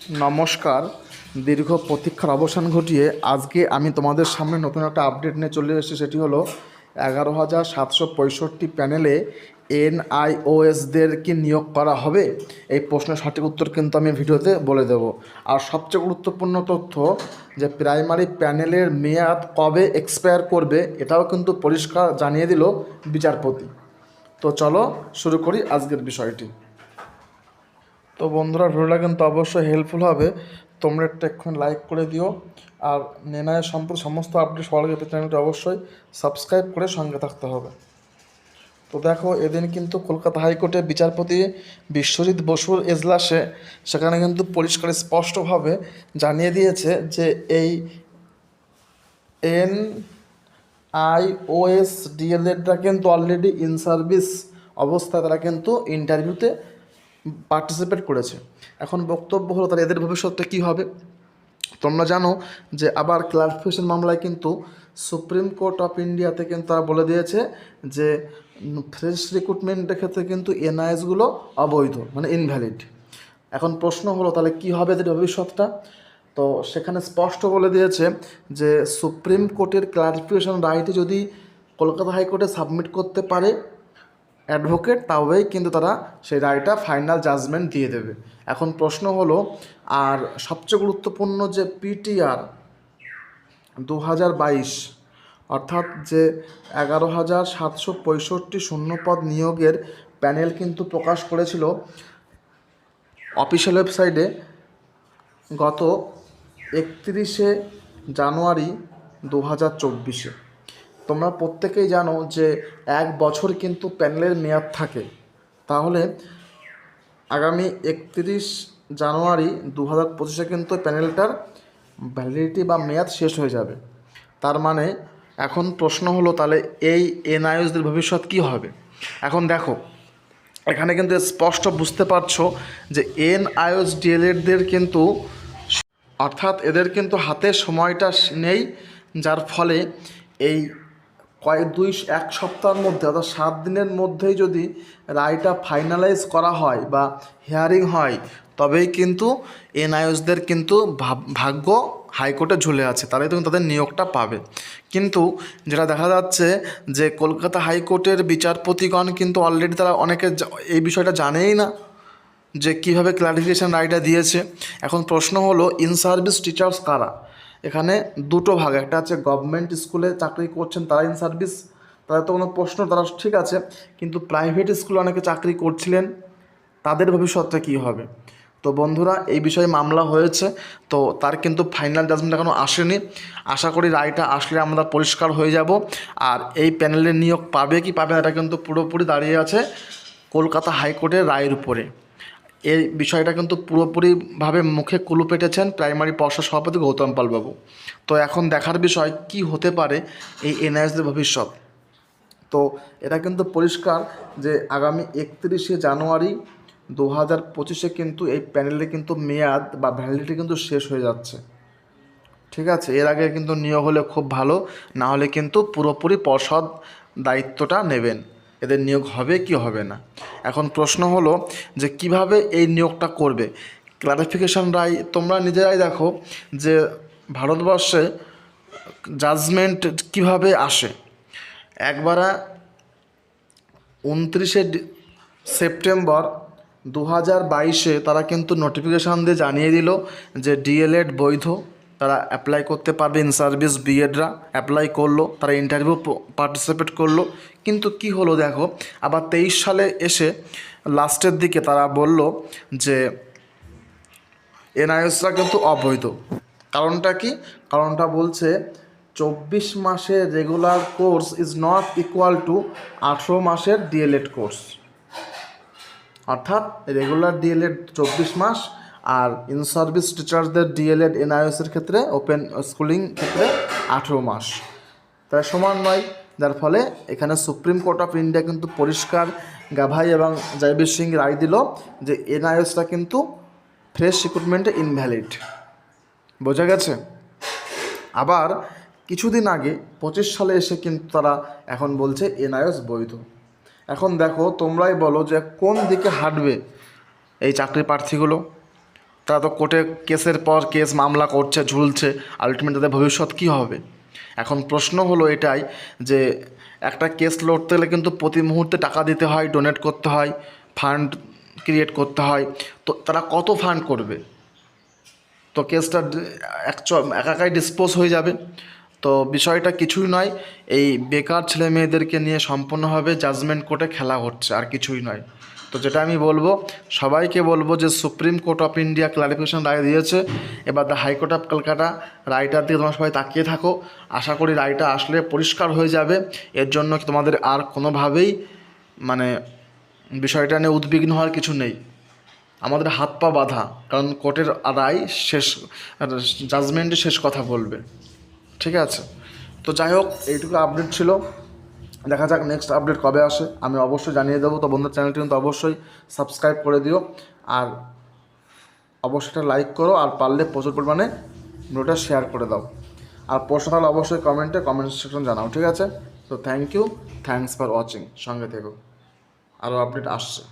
নমস্কার। দীর্ঘ প্রতীক্ষার অবসান ঘটিয়ে আজকে আমি তোমাদের সামনে নতুন একটা আপডেট নিয়ে চলে এসেছি, সেটি হলো এগারো হাজার সাতশো পঁয়ষট্টি প্যানেলে এনআইওএসদেরকে নিয়োগ করা হবে? এই প্রশ্নের সঠিক উত্তর কিন্তু আমি ভিডিওতে বলে দেব। আর সবচেয়ে গুরুত্বপূর্ণ তথ্য যে প্রাইমারি প্যানেলের মেয়াদ কবে এক্সপায়ার করবে, এটাও কিন্তু পরিষ্কার জানিয়ে দিল বিচারপতি। তো চলো শুরু করি আজকের বিষয়টি। তো বন্ধুরা, ভিডিওটা কিন্তু অবশ্যই হেল্পফুল হবে। তোমরা একটা এক্ষুনি লাইক করে দিও। আর নেনায় সম্পর্কে সমস্ত আপডেট সবার আগে চ্যানেলটি অবশ্যই সাবস্ক্রাইব করে সঙ্গে থাকতে হবে। তো দেখো, এদিন কিন্তু কলকাতা হাইকোর্টে বিচারপতি বিশ্বজিৎ বসুর এজলাসে সেখানে কিন্তু পরিষ্কার স্পষ্টভাবে জানিয়ে দিয়েছে যে এই এন আই আইওএস ডিএলএডরা কিন্তু অলরেডি ইন সার্ভিস অবস্থায়। তারা কিন্তু ইন্টারভিউতে পার্টিসিপেট করেছে। এখন বক্তব্য হলো তাহলে এদের ভবিষ্যৎটা কী হবে? তোমরা জানো যে আবার ক্লারিফিকেশন মামলায় কিন্তু সুপ্রিম কোর্ট অফ ইন্ডিয়াতে কিন্তু তারা বলে দিয়েছে যে ফ্রেশ রিক্রুটমেন্টের ক্ষেত্রে কিন্তু এনআইএসগুলো অবৈধ মানে ইনভ্যালিড এখন প্রশ্ন হলো তাহলে কী হবে এদের ভবিষ্যৎটা? তো সেখানে স্পষ্ট বলে দিয়েছে যে সুপ্রিম কোর্টের ক্লারিফিকেশন রাইটে যদি কলকাতা হাইকোর্টে সাবমিট করতে পারে অ্যাডভোকেট তবেই কিন্তু তারা সেই রায়টা ফাইনাল জাজমেন্ট দিয়ে দেবে। এখন প্রশ্ন হলো, আর সবচেয়ে গুরুত্বপূর্ণ যে পিটিআর দু হাজার বাইশ, অর্থাৎ যে এগারো হাজার সাতশো পঁয়ষট্টি শূন্যপদ নিয়োগের প্যানেল কিন্তু প্রকাশ করেছিল অফিসিয়াল ওয়েবসাইটে গত একত্রিশে জানুয়ারি দু হাজার চব্বিশে। তোমরা প্রত্যেকেই জানো যে এক বছর কিন্তু প্যানেলের মেয়াদ থাকে। তাহলে আগামী একত্রিশ জানুয়ারি দু হাজার পঁচিশে কিন্তু প্যানেলটার ভ্যালিডিটি বা মেয়াদ শেষ হয়ে যাবে। তার মানে এখন প্রশ্ন হলো তাহলে এই এনআইএসদের ভবিষ্যৎ কী হবে? এখন দেখো, এখানে কিন্তু স্পষ্ট বুঝতে পারছ যে এনআইএস ডিএলএডদের কিন্তু অর্থাৎ এদের কিন্তু হাতে সময়টা নেই, যার ফলে এই কয়েক দুই এক সপ্তাহের মধ্যে অর্থাৎ সাত দিনের মধ্যেই যদি রায়টা ফাইনালাইজ করা হয় বা হিয়ারিং হয়, তবেই কিন্তু এনআইওসদের কিন্তু ভাগ্য হাইকোর্টে ঝুলে আছে তারাই কিন্তু তাদের নিয়োগটা পাবে। কিন্তু যেটা দেখা যাচ্ছে যে কলকাতা হাইকোর্টের বিচারপতিগণ কিন্তু অলরেডি তারা অনেকে এই বিষয়টা জানেই না যে কীভাবে ক্লারিফিকেশান রায়টা দিয়েছে। এখন প্রশ্ন হলো ইন সার্ভিস টিচার্স কারা? এখানে দুটো ভাগ, একটা আছে গভর্নমেন্ট স্কুলে চাকরি করছেন তারা ইন সার্ভিস তাদের তো কোনো প্রশ্ন, তারা ঠিক আছে, কিন্তু প্রাইভেট স্কুলে অনেকে চাকরি করছিলেন, তাদের ভবিষ্যৎটা কী হবে? তো বন্ধুরা, এই বিষয়ে মামলা হয়েছে, তো তার কিন্তু ফাইনাল জাজমেন্ট এখনও আসেনি। আশা করি রায়টা আসলে আমরা পরিষ্কার হয়ে যাব, আর এই প্যানেলের নিয়োগ পাবে কি পাবে না, এটা কিন্তু পুরোপুরি দাঁড়িয়ে আছে কলকাতা হাইকোর্টের রায়ের উপরে। এই বিষয়টা কিন্তু পুরোপুরিভাবে মুখে কুলু পেটেছেন প্রাইমারি পর্ষদ সভাপতি গৌতম পালবাবু তো এখন দেখার বিষয়, কি হতে পারে এই এনআইএসদের ভবিষ্যৎ? তো এটা কিন্তু পরিষ্কার যে আগামী একত্রিশে জানুয়ারি দু হাজার পঁচিশে কিন্তু এই প্যানেলে কিন্তু মেয়াদ বা ভ্যালিডিটি কিন্তু শেষ হয়ে যাচ্ছে। ঠিক আছে? এর আগে কিন্তু নিয়োগ হলে খুব ভালো, না হলে কিন্তু পুরোপুরি পর্ষদ দায়িত্বটা নেবেন। এদের নিয়োগ হবে কি হবে না? এখন প্রশ্ন হলো যে কীভাবে এই নিয়োগটা করবে? ক্লারিফিকেশন রায়, তোমরা নিজেরাই দেখো যে ভারতবর্ষে জাজমেন্ট কীভাবে আসে? একবারা উনত্রিশে সেপ্টেম্বর দু হাজার বাইশে তারা কিন্তু নোটিফিকেশান দিয়ে জানিয়ে দিল যে ডিএলএড বৈধ। তারা অ্যাপ্লাই করতে পারবে ইন সার্ভিস বিএডরা অ্যাপ্লাই করল, তারা ইন্টারভিউ পার্টিসিপেট করল। কিন্তু কি হলো দেখো, আবার তেইশ সালে এসে লাস্টের দিকে তারা বলল যে এনআইএসরা কিন্তু অবৈধ। কারণটা কি? কারণটা বলছে চব্বিশ মাসের regular course is not equal to আঠেরো মাসের ডিএলএড কোর্স অর্থাৎ রেগুলার ডিএলএড চব্বিশ মাস আর ইন সার্ভিস টিচার্সদের ডিএলএড এনআইএসের ক্ষেত্রে ওপেন স্কুলিং ক্ষেত্রে আঠেরো মাস। তাই সমান নয়, যার ফলে এখানে সুপ্রিম কোর্ট অফ ইন্ডিয়া কিন্তু পরিষ্কার গাভাই এবং জয়বীর সিং রায় দিল যে এনআইএসটা কিন্তু ফ্রেশ রিক্রুটমেন্টে ইনভ্যালিড বোঝা গেছে? আবার কিছুদিন আগে, পঁচিশ সালে এসে কিন্তু তারা এখন বলছে এনআইএস বৈধ। এখন দেখো, তোমরাই বলো যে কোন দিকে হাঁটবে এই চাকরি প্রার্থীগুলো? তারা তো কোর্টে কেসের পর কেস মামলা করছে, ঝুলছে আলটিমেট তাদের ভবিষ্যৎ কী হবে? এখন প্রশ্ন হলো এটাই যে একটা কেস লড়তে গেলে কিন্তু প্রতি মুহূর্তে টাকা দিতে হয় ডোনেট করতে হয় ফান্ড ক্রিয়েট করতে হয়। তো তারা কত ফান্ড করবে? তো কেসটা এক একাকাই ডিসপোজ হয়ে যাবে। তো বিষয়টা কিছুই নয়, এই বেকার ছেলে মেয়েদেরকে নিয়ে সম্পূর্ণভাবে জাজমেন্ট কোর্টে খেলা হচ্ছে, আর কিছুই নয়। তো যেটা আমি বলব, সবাইকে বলব যে Supreme Court of India clarification রায় দিয়েছে, এবার the High Court of Kolkata Reuter দিকে তোমরা সবাই তাকিয়ে থাকো, আশা করি রায়টা আসলে পরিষ্কার হয়ে যাবে, এর জন্য তোমাদের আর কোনোভাবেই মানে বিষয়টা নিয়ে উদ্বিগ্ন হওয়ার কিছু নেই। আমাদের হাত পা বাঁধা, কারণ কোর্টের রায় শেষ জাজমেন্টে শেষ কথা বলবে। ঠিক আছে? তো যাই হোক এইটুকু আপডেট ছিল। দেখা যাক নেক্সট আপডেট কবে আসে। আমি অবশ্যই জানিয়ে দেবো। তো বন্ধুর চ্যানেলটি কিন্তু অবশ্যই সাবস্ক্রাইব করে দিও। আর অবশ্যই লাইক করো। আর পারলে প্রচুর পরিমাণে ভিডিওটা শেয়ার করে দাও। আর প্রশ্ন তাহলে অবশ্যই কমেন্টে কমেন্ট সেকশন জানাও, ঠিক আছে? তো thank you thanks for watching সঙ্গে থেকো। আরও আপডেট আসছে।